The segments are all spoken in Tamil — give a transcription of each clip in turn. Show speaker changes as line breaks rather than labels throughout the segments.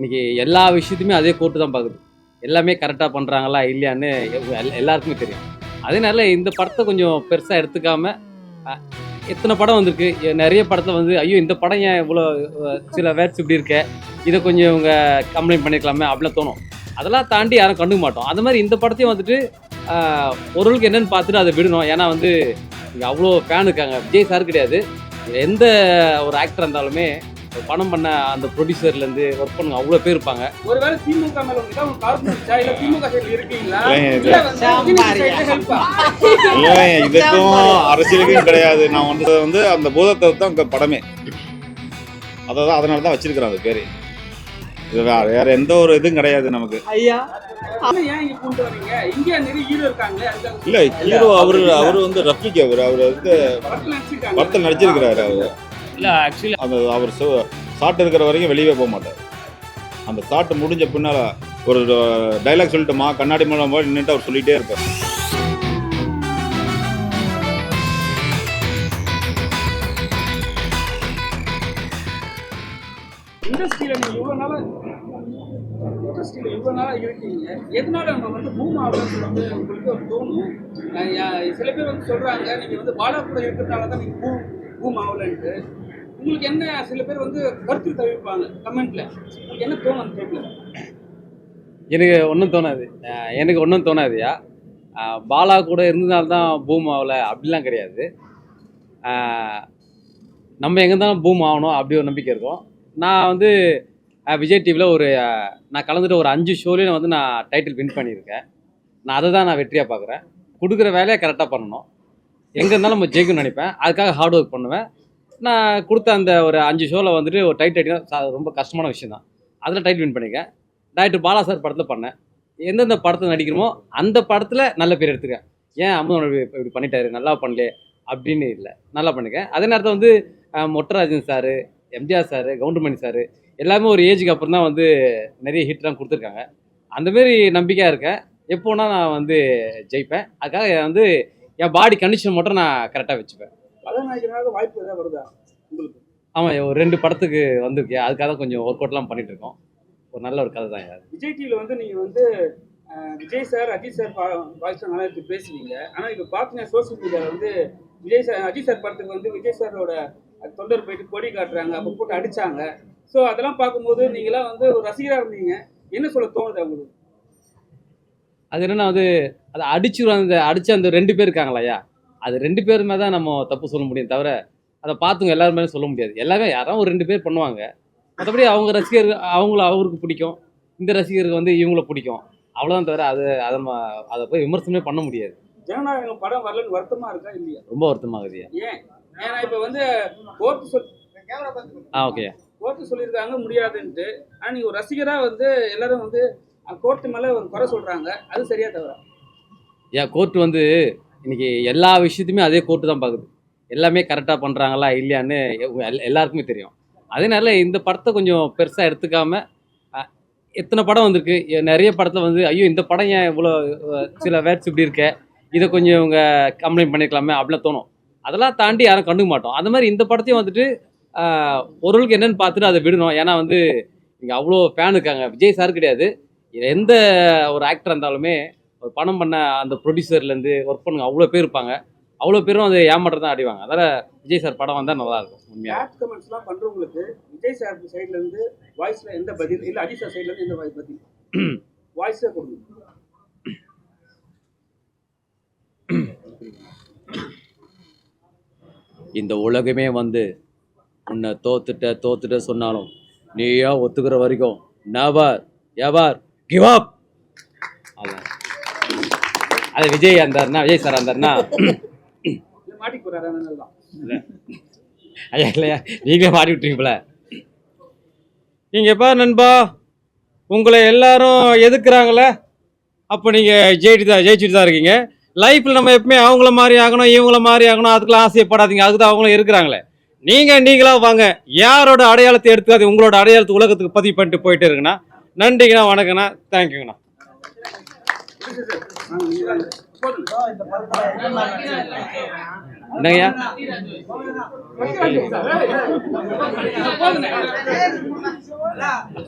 இன்னைக்கு எல்லா விஷயத்தையுமே அதே கோர்ட்டு தான் பார்க்குது. எல்லாமே கரெக்டாக பண்ணுறாங்களா இல்லையான்னு எல்லாருக்குமே தெரியும். அதனால இந்த படத்தை கொஞ்சம் பெருசாக எடுத்துக்காம எத்தனை படம் வந்திருக்கு? நிறைய படத்தில் வந்து ஐயோ இந்த படம் ஏன் இவ்வளோ சில வேர்ட்ஸ் இப்படி இருக்க? இதை கொஞ்சம் இவங்க கம்ப்ளைண்ட் பண்ணிக்கலாமே அப்படிலாம் தோணும். அதெல்லாம் தாண்டி யாரும் கண்டுக்க மாட்டோம். அது மாதிரி இந்த படத்தையும் வந்துட்டு பொருளுக்கு என்னன்னு பார்த்துட்டு அதை விடணும். ஏன்னா வந்து இங்கே அவ்வளோ ஃபேன் இருக்காங்க. விஜய் சார் கிடையாது. எந்த ஒரு ஆக்டர் இருந்தாலுமே படம் பண்ண அந்த ப்ரொடியூசர்லேருந்து ஒர்க் பண்ணுங்க. அவ்வளோ பேர் இருப்பாங்க.
ஒருவேளை திமுக மேல இல்ல திமுக சைடுல இருக்கீங்களா? இல்ல
இதுக்கும் அரசியலுக்கும் கிடையாது. நான் வந்து வந்து அந்த பூதத்தை தான் இங்க படமே. அதை தான் அதனால தான் வச்சிருக்கிறேன் அது பேரு. இது வேற வேற எந்த ஒரு இதுவும் கிடையாது நமக்கு.
ஐயா.
இல்ல ஹீரோ அவரு அவரு வந்து ரஃபிக் அவர். அவர் வந்து
படத்தில்
நடிச்சிருக்கிறாரு அவர்.
இல்லை ஆக்சுவலி
அந்த அவர் ஷார்ட் இருக்கிற வரைக்கும் வெளியவே போக மாட்டார். அந்த ஷார்ட் முடிஞ்ச பின்னால ஒரு டைலாக் சொல்லிட்டுமா கண்ணாடி மூலம் நின்றுட்டு அவர் சொல்லிட்டே இருப்பார்.
இண்டஸ்ட்ரியில நீங்க இவ்வளவு நாளா இண்டஸ்ட்ரியில இவ்வளவு நாளா இருக்கீங்க. எதனால நம்ம வந்து பூம் ஆகணும்னு சொல்லிட்டு உங்களுக்கு ஒரு தோணும்? சில பேர் வந்து சொல்றாங்க நீங்க வந்து பாலா கூட இருக்கிறதுனால தான் நீங்க பூம் பூம் ஆகலன்ட்டு. உங்களுக்கு என்ன சில பேர் வந்து கருத்து தெரிவிப்பாங்க கமெண்ட்ல? உங்களுக்கு என்ன தோணும் அந்த
எனக்கு ஒன்றும் தோணாது. எனக்கு ஒன்றும் தோணாதுயா. பாலா கூட இருந்ததுனால்தான் பூம் ஆகல அப்படிலாம் கிடையாது. நம்ம எங்கே இருந்தாலும் பூம் ஆகணும் அப்படி ஒரு நம்பிக்கை இருக்கும். நான் வந்து விஜய் டிவியில் ஒரு நான் கலந்துட்டு ஒரு அஞ்சு ஷோலையும் வந்து நான் டைட்டில் வின் பண்ணியிருக்கேன். நான் அதை தான் நான் வெற்றியாக பார்க்குறேன். கொடுக்குற வேலையை கரெக்டாக பண்ணணும். எங்கே இருந்தாலும் நம்ம ஜெயிக்கணும்னு நினைப்பேன். அதுக்காக ஹார்ட் ஒர்க் பண்ணுவேன். நான் கொடுத்த அந்த ஒரு அஞ்சு ஷோவில் வந்துட்டு ஒரு டைட் அடிக்கணும் ரொம்ப கஷ்டமான விஷயம் தான் அதில் டைட் வின் பண்ணியிருக்கேன் டாக்டர் பாலா சார் படத்தில் பண்ணேன். எந்தெந்த படத்தில் நடிக்கிறோமோ அந்த படத்தில் நல்ல பேர் எடுத்துருக்கேன். ஏன் அமுதன் இப்படி பண்ணிட்டாரு? நல்லா பண்ணலையே அப்படின்னு இல்லை. நல்லா பண்ணிருக்கேன். அதே நேரத்தில் வந்து Mottarajan sir MGR sir Goundamani sir எல்லாமே ஒரு ஏஜுக்கு அப்புறம் தான் வந்து நிறைய ஹிட்லாம் கொடுத்துருக்காங்க. அந்தமாரி நம்பிக்கையாக இருக்கேன். எப்போனா நான் வந்து ஜெயிப்பேன். அதுக்காக வந்து என் பாடி கண்டிஷன் மட்டும் நான் கரெக்டாக வச்சுப்பேன்.
கதாநாயகனாக வாய்ப்பு ஏதாவது வருதா உங்களுக்கு?
ஆமாம் ஒரு ரெண்டு படத்துக்கு வந்திருக்கேன் அதுக்காக கொஞ்சம் ஒர்க் அவுட்லாம் பண்ணிட்டு இருக்கோம். ஒரு நல்ல ஒரு கதை தான்
விஜய் டிவியில் வந்து நீங்கள் வந்து Vijay sir Ajith sir voice நல்லா இருக்கு பேசுவீங்க ஆனால் இப்போ பார்த்தீங்கன்னா சோசியல் மீடியாவில் வந்து விஜய் சார் அஜித் சார் படத்துக்கு வந்து விஜய் சாரோட தொண்டர் போயிட்டு கொடி காட்டுறாங்க அப்போ போட்டு அடிச்சாங்க. ஸோ அதெல்லாம் பார்க்கும்போது நீங்களாம் வந்து ஒரு ரசிகராக இருந்தீங்க. என்ன சொல்ல தோணுது உங்களுக்கு
அது என்னன்னா வந்து அதை அடிச்சுருவாங்க அந்த அடிச்ச அந்த ரெண்டு பேர் இருக்காங்களாயா அது ரெண்டு பேருமே தான் நம்ம தப்பு சொல்ல முடியும் தவிர அதை பார்த்துங்க எல்லாருமே சொல்ல முடியாது. எல்லாமே யாராவது ஒரு ரெண்டு பேர் பண்ணுவாங்க. மற்றபடி அவங்க ரசிகர் அவங்கள அவருக்கு பிடிக்கும். இந்த ரசிகருக்கு வந்து இவங்கள பிடிக்கும். அவ்வளோதான் தவிர அது அதை நம்ம அதை போய் விமர்சனமே பண்ண முடியாது.
ஜனநாயகம் படம் வரலன்னு வருத்தமாக இருக்கா இல்லையா?
ரொம்ப வருத்தமாகுதுயா
ஏன்? ஏன்னா இப்போ வந்து கோர்ட்டு சொல்
ஆ ஓகே
கோர்ட்டு சொல்லியிருக்காங்க முடியாதுன்ட்டு. ஆனால் நீங்கள் ஒரு ரசிகராக வந்து எல்லாரும் வந்து கோர்ட்டு மேலே ஒரு குறை சொல்கிறாங்க அது சரியா தவிர
ஏன் கோர்ட்டு வந்து இன்னைக்கு எல்லா விஷயத்தையுமே அதே கோர்ட்டு தான் பார்க்குது. எல்லாமே கரெக்டாக பண்ணுறாங்களா இல்லையான்னு எல்- எல்லாருக்குமே தெரியும். அதனால இந்த படத்தை கொஞ்சம் பெருசாக எடுத்துக்காம எத்தனை படம் வந்திருக்கு? நிறைய படத்தில் வந்து ஐயோ இந்த படம் ஏன் இவ்வளோ சில வேர்ட்ஸ் இப்படி இருக்க? இதை கொஞ்சம் இவங்க கம்ப்ளைண்ட் பண்ணிக்கலாமே அப்படிலாம் தோணும். அதெல்லாம் தாண்டி யாரும் கண்டுக்க மாட்டோம். அந்த மாதிரி இந்த படத்தையும் வந்துட்டு பொருளுக்கு என்னன்னு பார்த்துட்டு அதை விடணும். ஏன்னா வந்து இங்கே அவ்வளோ ஃபேன் இருக்காங்க. விஜய் சார் கிடையாது. எந்த ஒரு ஆக்டர் இருந்தாலுமே ஒரு படம் பண்ண அந்த ப்ரொடியூசர்லேருந்து ஒர்க் பண்ணுங்க. அவ்வளோ பேர் இருப்பாங்க. அவ்வளோ பேரும் அது ஏமாற்றம் தான் அடிவாங்க. அதனால் விஜய் சார் படம் வந்தால் நல்லாயிருக்கும் உண்மையாக
பேட் கமெண்ட்ஸ்லாம் பண்ணுறவங்களுக்கு விஜய் சார் சைட்லேருந்து வாய்ஸில் எந்த பதில் இல்லை அஜித் சார் சைட்லேருந்து எந்த வாய்ஸ் பதில்? வாய்ஸே கொடுங்க.
இந்த உலகமே வந்து உன்னை தோத்துட்ட தோத்துட்ட சொன்னாலும் நீயா ஒத்துக்கிற வரைக்கும் நவர் எவர் கிவ் அப் அது விஜய் இருந்தாருன்னா விஜய் சார் இருந்தாருன்னா ஐயா இல்லையா? நீங்களே மாட்டி விட்டுருவீங்கள நீங்கள் எப்பா நண்பா உங்களை எல்லாரும் எதுக்குறாங்களே அப்போ நீங்கள் ஜெயிட்டு தான் ஜெயிச்சுட்டு தான் இருக்கீங்க. லைஃப்பில் நம்ம எப்பவுமே அவங்கள மாதிரி ஆகணும் இவங்கள மாதிரி ஆகணும் அதுக்கெல்லாம் ஆசைப்படாதீங்க. அதுக்கு தான் அவங்களும் இருக்கிறாங்களே. நீங்கள் நீங்களா வாங்க. யாரோட அடையாளத்தை எடுத்துக்காது உங்களோட அடையாளத்தை உலகத்துக்கு பதிவு பண்ணிட்டு போயிட்டு இருக்குண்ணா நன்றிங்கண்ணா வணக்கண்ணா. தேங்க்யூங்கண்ணா என்னங்கய்யா.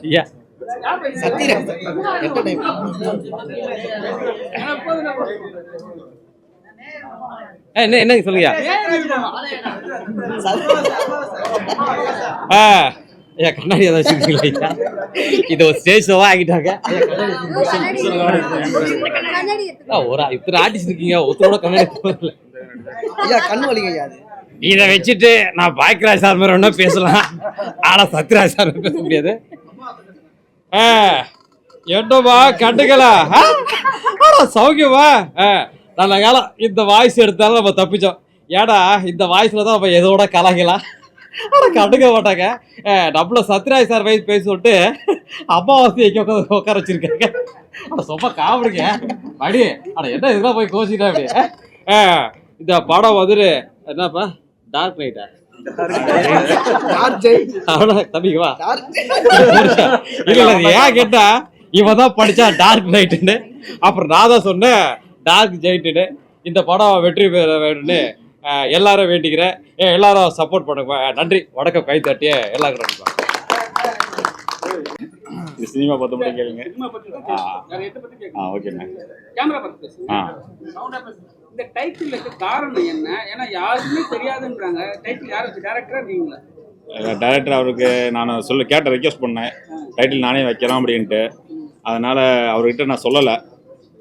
ஐயா ஏ, என்ன என்னங்க சொல்லுங்க? ஆ. ஐயா கண்ணாடி ஏதாவது வச்சிருக்கீங்களா ஐயா இது ஒரு ஸ்டேஜ் ஷோவா ஆகிட்டாங்க ஒரு இத்தனை ஆர்டிஸ்ட் இருக்கீங்க ஒருத்தரோட கண்ணாடி.
ஐயா கண் வலிங்க ஐயா
இதை வச்சுட்டு நான் பாய்க்கராஜ் சார் மாதிரி ஒன்றும் பேசலாம் ஆனா சத்யராஜ் சார் பேச முடியாது ஆ என்னப்பா கண்டுக்கலா? ஆனா சௌக்கியமா ஆ, நல்ல காலம் இந்த வாய்ஸ் எடுத்தாலும் நம்ம தப்பிச்சோம் ஏடா இந்த வாய்ஸ்ல தான் நம்ம எதோட கலகலாம் ஆனா கண்டுக்க மாட்டாங்க. நம்மள சத்யராஜ் சார் வயசு பேச சொல்லிட்டு அமாவாசை எங்க உட்கார வச்சிருக்காங்க. ஆனா சும்மா காமெடிங்க. அடி ஆனா என்ன இதெல்லாம் போய் கோச்சிட்டா அப்படி இந்த படம் வந்துட்டு என்னப்பா? டார்க் நைட்டா
யார் ஜெய்
அவ்வளோ தம்பிக்கு வா.
யார்
இல்ல ஏன் கேட்டா இவன் தான் படிச்சா டார்க் நைட்டுன்னு அப்புறம் நான் தான் சொன்னேன் டார்க் ஜெயிட்டுன்னு இந்த படம் வெற்றி பெற வேணும்னு அஹ், எல்லாரும் வேண்டிக்கிறேன் ஏ எல்லாரும் சப்போர்ட் பண்ணுங்க. நன்றி வணக்கம் கை தட்டிய எல்லாருக்கும் நன்றி
இது சினிமா பற்றி மட்டும் கேளுங்க.
சினிமா பத்தி தான் கேட்கணும். வேற எதை பத்தி
ஆ? ஓகேண்ணே
கேமரா பேசுங்க.
ஆ.
இந்த டைட்டில் காரணம் என்ன? ஏன்னா யாருமே தெரியாதுன்றாங்க. டைட்டில் யார் வச்சு டேரக்டரா நீங்களா
டைரக்டர் அவருக்கு நான் சொல்ல கேட்ட ரெக்வஸ்ட் பண்ணேன். டைட்டில் நானே வைக்கலாம் அப்படின்ட்டு. அதனால் அவர்கிட்ட நான் சொல்லலை.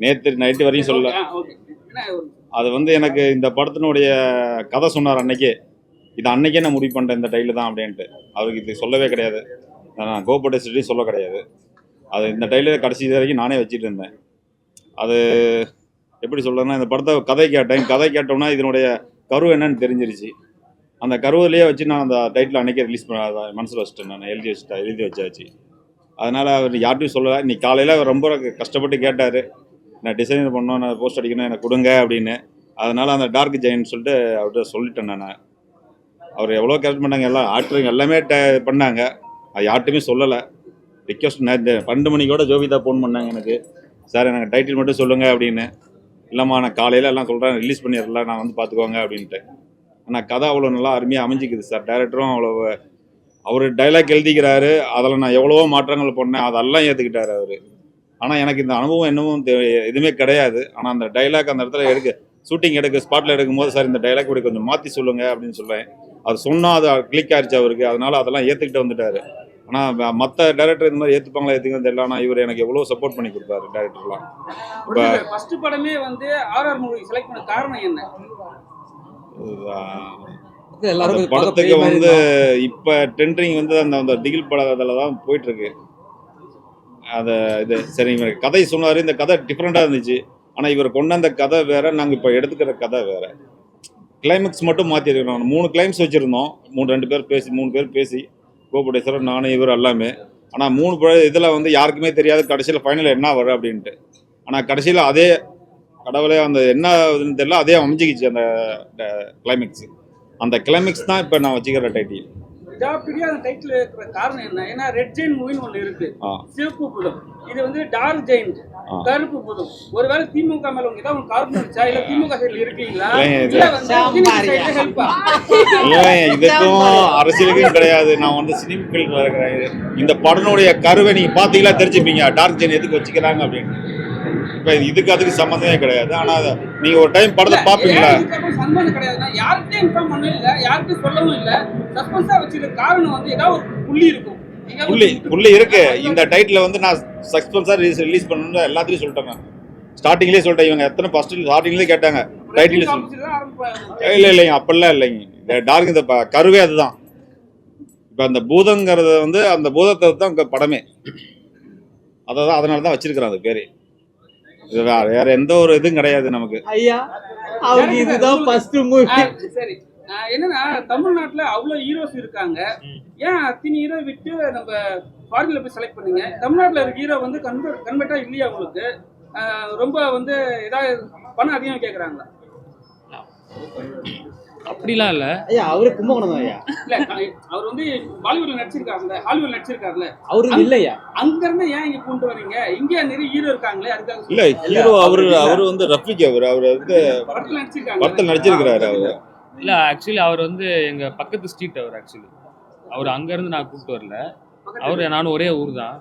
நேற்று நைட்டு வரையும் சொல்லலை. அது வந்து எனக்கு இந்த படத்தினுடைய கதை சொன்னார் அன்னைக்கே. இது அன்னைக்கே நான் முடிவு பண்ணிட்டேன் இந்த டைட்டில் தான் அப்படின்ட்டு. அவருக்கு இது சொல்லவே கிடையாது. நான் கோபட்டேஸ்வரி சொல்ல கிடையாது. அது இந்த டைட்டில் கடைசி வரைக்கும் நானே வச்சுட்டு இருந்தேன். அது எப்படி சொல்கிறேன்னா இந்த படத்தை கதை கேட்டேன். கதை கேட்டோம்னா இதனுடைய கரு என்னன்னு தெரிஞ்சிருச்சு. அந்த கருவிலேயே வச்சு நான் அந்த டைட்டில் அன்னைக்கே ரிலீஸ் பண்ண மனசில் வச்சுட்டேன் நான். எழுதி வச்சுட்டேன் எழுதி வச்சாச்சு. அதனால் அவர் யார்ட்டையும் சொல்லலை. இன்னைக்கு காலையில் ரொம்ப கஷ்டப்பட்டு கேட்டார். நான் டிசைன் பண்ணோம் நான் போஸ்ட் அடிக்கணும் எனக்கு கொடுங்க அப்படின்னு. அதனால் அந்த டார்க் ஜெயின்னு சொல்லிட்டு அவர்கிட்ட சொல்லிட்டேன் நான். அவர் எவ்வளோ கேரக்ட் பண்ணாங்க எல்லாம் ஆக்டருங்க எல்லாமே ட- பண்ணாங்க. அது யார்ட்டுமே சொல்லலை. ரிக்வஸ்ட் நான் பன்னெண்டு மணிக்கோட ஜோபிதா ஃபோன் பண்ணாங்க எனக்கு. சார் எனக்கு டைட்டில் மட்டும் சொல்லுங்கள் அப்படின்னு. இல்லைம்மா நான் காலையில் எல்லாம் சொல்கிறேன் ரிலீஸ் பண்ணிடலாம் நான் வந்து பார்த்துக்கோங்க அப்படின்ட்டு. ஆனால் கதை அவ்வளோ நல்லா அருமையாக அமைஞ்சிக்குது சார். டேரக்டரும் அவ்வளோ அவர் டைலாக் எழுதிக்கிறாரு. அதில் நான் எவ்வளவோ மாற்றங்கள் பண்ணேன். அதெல்லாம் ஏற்றுக்கிட்டார் அவர். ஆனால் எனக்கு இந்த அனுபவம் என்னமோ தெ- எதுவுமே கிடையாது. ஆனால் அந்த டைலாக் அந்த இடத்துல எடுக்க ஷூட்டிங் எடுக்க ஸ்பாட்டில் எடுக்கும்போது சார் இந்த டைலாக் இப்படி கொஞ்சம் மாற்றி சொல்லுங்க அப்படின்னு சொல்கிறேன் அது சொன்னால் அது கிளிக் ஆயிடுச்சு அவருக்கு. அதனால அதெல்லாம் ஏற்றுக்கிட்டு வந்துட்டாரு. ஆனால் மற்ற டேரக்டர் இந்த மாதிரி ஏற்றுப்பாங்களா ஏற்றுக்கிறது தெரியல. ஆனால் இவர் எனக்கு எவ்வளோ சப்போர்ட் பண்ணி கொடுத்தாரு டேரக்டர்லாம் இப்போ
ஃபர்ஸ்ட் படமே வந்து ஆர்ஆர் மூவி செலக்ட் பண்ண காரணம் என்ன?
படத்துக்கு வந்து. இப்போ டெண்டரிங் வந்து அந்த அந்த திகில் படத்தில் தான் போயிட்டு இருக்கு. அதை இது சரி இவர் கதை சொன்னார் இந்த கதை டிஃப்ரெண்ட்டாக இருந்துச்சு. ஆனால் இவர் கொண்டு வந்த கதை வேற நாங்கள் இப்போ எடுத்துக்கிற கதை வேற. கிளைமேக்ஸ் மட்டும் மாற்றிருக்கிறோம் மூணு கிளைம்ஸ் வச்சுருந்தோம். மூணு ரெண்டு பேர் பேசி மூணு பேர் பேசி கோபுடேஸ்வரர் நானும் இவர் எல்லாமே. ஆனால் மூணு பேர் இதில் வந்து யாருக்குமே தெரியாது கடைசியில் ஃபைனல் என்ன வரும் அப்படின்ட்டு. ஆனால் கடைசியில் அதே கடவுளே அந்த என்ன இதுன்னு தெரியல அதே அமைஞ்சிக்கிச்சு அந்த கிளைமேக்ஸ் அந்த கிளைமேக்ஸ் தான் இப்போ நான் வச்சுக்கிற டைட்டில்
விடாப்பிடியா அந்த டைட்டில் இருக்கிற காரணம் என்ன? ஏன்னா ரெட் ஜெயின் மூவின்னு ஒன்று இருக்கு. சிவப்பு புதம். இது வந்து டார்க் ஜெயின். கருப்பு புதம். ஒருவேளை திமுக மேல உங்க ஏதாவது காரணம் இருந்துச்சா இல்ல திமுக சைடுல இருக்கீங்களா?
இதுக்கும் அரசியலுக்கும் கிடையாது. நான் வந்து சினிமா இந்த படனுடைய கருவை நீங்கள் பார்த்தீங்களா தெரிஞ்சுப்பீங்க. டார்க் ஜென் எதுக்கு வச்சுக்கிறாங்க அப்படின்னு. இப்போ இதுக்கு அதுக்கு சம்மந்தமே கிடையாது. ஆனால் நீங்கள் ஒரு டைம் படத்தை பார்ப்பீங்களா
சம்பந்தம் கிடையாதுன்னா யார்கிட்டயும் இன்ஃபார்ம் பண்ணவும் இல்ல யார்கிட்டயும் சொல்லவும் இல்ல. சஸ்பென்ஸா வச்சிருக்க காரணம் வந்து ஏதாவது ஒரு புள்ளி இருக்கும்.
புள்ளி புள்ளி இருக்கு. இந்த டைட்டில் வந்து நான் சஸ்பென்ஸாக ரிலீஸ் ரிலீஸ் பண்ணணும்னு எல்லாத்தையும் சொல்லிட்டேன் நான். ஸ்டார்டிங்லேயே சொல்லிட்டேன் இவங்க. எத்தனை ஃபர்ஸ்ட் ஸ்டார்டிங்லேயே கேட்டாங்க. டைட்டில். இல்லை இல்லைங்க. அப்படிலாம் இல்லைங்க. டார்க் இந்த கருவே அதுதான். இப்போ அந்த பூதங்கிறத வந்து அந்த பூதத்தை தான் படமே. அதை தான் அதனால தான் வச்சிருக்கிறேன் அது பேர். இது வேற வேற எந்த ஒரு இதுவும் கிடையாது நமக்கு.
ஐயா அவங்க இதுதான் ஃபர்ஸ்ட் மூவி
சரி. என்னன்னா தமிழ்நாட்டுல அவ்வளவு ஹீரோஸ் இருக்காங்க. ஏன் அத்தனை ஹீரோ விட்டு நம்ம ஃபாரின்ல போய் செலக்ட் பண்ணீங்க? தமிழ்நாட்டுல இருக்க ஹீரோ வந்து கன்வெர்ட் கன்வெர்ட்டா இல்லையா உங்களுக்கு? ரொம்ப வந்து ஏதாவது பணம் அதிகமா கேக்குறாங்களா?
அப்படிலாம் இல்லை.
ஐயா அவரு கும்பகோணம் ஐயா.
இல்ல அவர் வந்து பாலிவுட்ல நடிச்சிருக்காருல்ல ஹாலிவுட்ல நடிச்சிருக்காருல்ல
அவரு இல்லையா
அங்க இருந்து ஏன் இங்க கொண்டு வரீங்க? இங்க நிறைய ஹீரோ இருக்காங்களே அதுக்காக
இல்ல ஹீரோ அவரு அவரு வந்து ரஃபிக் அவர். அவர் வந்து
படத்துல நடிச்சிருக்காங்க
படத்தில் நடிச்சிருக்கிறாரு அவர்.
இல்லை ஆக்சுவலி அவர் வந்து எங்கள் பக்கத்து ஸ்ட்ரீட் அவர் ஆக்சுவலி அவர் அங்கேருந்து நான் கூப்பிட்டு வரல.
அவரு நானும் ஒரே ஊர் தான்.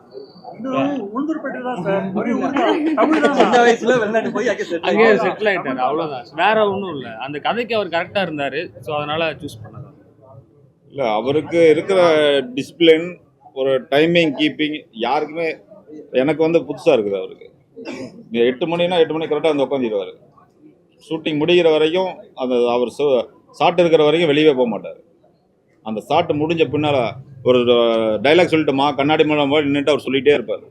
சின்ன வயசுல வெளிநாட்டு போய் அங்கே செட்
அங்கேயே செட்டில் ஆயிட்டாரு அவ்வளவுதான். வேற ஒன்றும் இல்லை. அந்த கதைக்கு அவர் கரெக்டா இருந்தாரு ஸோ அதனால சூஸ் பண்ணதான்
இல்லை அவருக்கு இருக்கிற டிசிப்ளின் ஒரு டைமிங் கீப்பிங் யாருக்குமே எனக்கு வந்து புதுசாக இருக்குது அவருக்கு. எட்டு மணினா எட்டு மணி கரெக்டாக வந்து உட்காந்துடுவார் ஷூட்டிங் முடிகிற வரைக்கும் அந்த அவர் ஷாட் இருக்கிற வரைக்கும் வெளியே போக மாட்டார். அந்த ஷாட் முடிஞ்ச பின்னால் ஒரு டைலாக் சொல்லிட்டுமா கண்ணாடி மூலம் நின்றுட்டு அவர் சொல்லிகிட்டே இருப்பார்.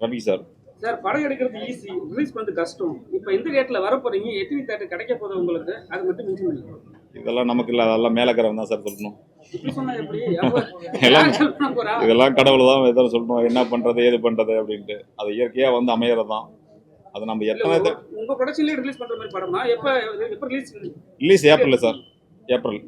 ரவி சார்.
சார் படம் எடுக்கிறது ஈஸி ரிலீஸ் பண்ணது கஷ்டம். இப்போ இந்த டேட்ல வர போறீங்க எத்தனை தேட்டர் கிடைக்க போகுது உங்களுக்கு அது மட்டும் மென்ஷன்
இதெல்லாம் நமக்கு இல்லை அதெல்லாம் மேலக்கிறவன் தான் சார் சொல்லணும். இதெல்லாம் கடவுள் தான் எதாவது சொல்லணும். என்ன பண்ணுறது ஏது பண்ணுறது அப்படின்ட்டு. அது இயற்கையாக வந்து அமையறது தான் அது நம்ம எத்தனை
உங்க- ரிலீஸ் பண்ற மாதிரி படமா எப்ப எப்ப release
release April sir. April